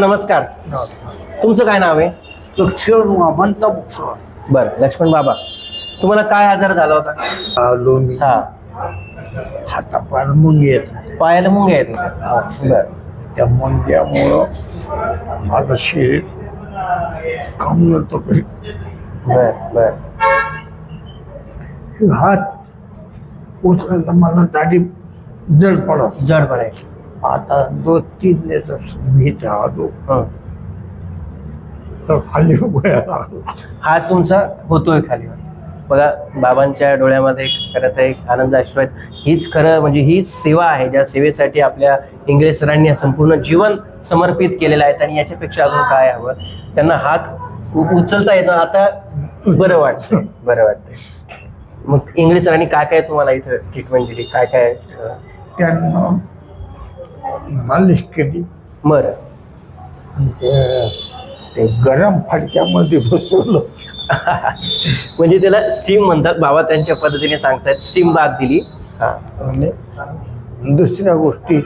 नमस्कार. तुमचं काय नाव आहे? लक्ष्मण मामांचा बुकसॉर बरं लक्ष्मण बाबा. तुम्हाला काय आजार झाला होता? आलो मी. हा. हातापार मुंग्यात पायाला मुंग्या आहेत ना? बरं. त्या मुंग्यामुळं माझं शरीर काम नव्हतं करीत. बर बर. हात उचलायला मला जाडी जड पडत. जड पण आहे आता दोन तीन दिवस मी इथे आलो. हं. तर खाली उभ्या लागलो हा तुमचा होतोय खाली. बघा बाबांच्या डोळ्यामध्ये खरं तर एक आनंद आहेत. हीच खरं म्हणजे हीच सेवा आहे ज्या सेवेसाठी आपल्या इंग्रज सरांनी संपूर्ण जीवन समर्पित केलेलं आहे. आणि याच्यापेक्षा अजून काय हवं? त्यांना हात उ- उचलता येतो आता बरं वाटतं. बरं वाटतं. मग इंग्रज सरांनी काय काय तुम्हाला इथं ट्रीटमेंट दिली? काय काय अं, त्यांना मालिश केली. बरं. ते- ते गरम फडक्यामध्ये बसवलं. म्हणजे त्याला स्टीम म्हणतात. बाबा त्यांच्या पद्धतीने सांगतायत. स्टीम बात दिली. हा. आणि दुसऱ्या गोष्टी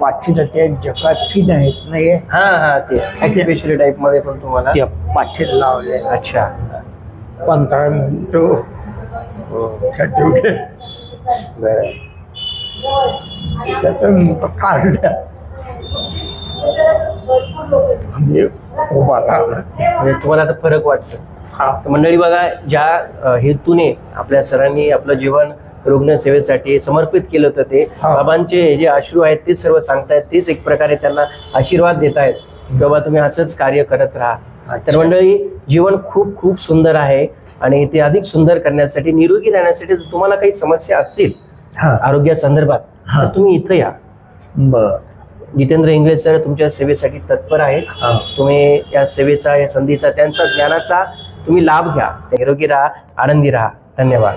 पाठीला त्या जगात की नाहीत नाही हा? हा ते ऍक्टिव्हेशन टाईपमध्ये पण तुम्हाला. त्या पाठीला लावल्या अच्छा. पंधरा मिनिटं. त्या ठेवले. बरं. त्याच्यानंतर काढल्या. आणि उभा राहिला. म्हणजे तुम्हाला आता फरक वाटतो. हा. तर मंडळी बघा ज्या अ, हेतूने आपल्या सरांनी आपलं जीवन रुग्णसेवेसाठी समर्पित केलं होतं ते हा. बाबांचे जे अश्रू आहेत ते सर्व सांगतायत तेच एक प्रकारे त्यांना आशीर्वाद देत आहेत बाबा तुम्ही असंच कार्य करत राहा. तर अच्छा. मंडळी जीवन खूप खूप सुंदर आहे आणि ते अधिक सुंदर करण्यासाठी निरोगी राहण्यासाठी जर तुम्हाला काही समस्या असतील हा. आरोग्यासंदर्भात हा. तर तुम्ही इथं या. बर. जितेंद्र इंग्रज सर तुमच्या सेवेसाठी तत्पर आहेत. हा. तुम्ही या सेवेचा या संधीचा त्यांचा ज्ञानाचा तुम्ही लाभ घ्या. निरोगी राहा आनंदी राहा. धन्यवाद.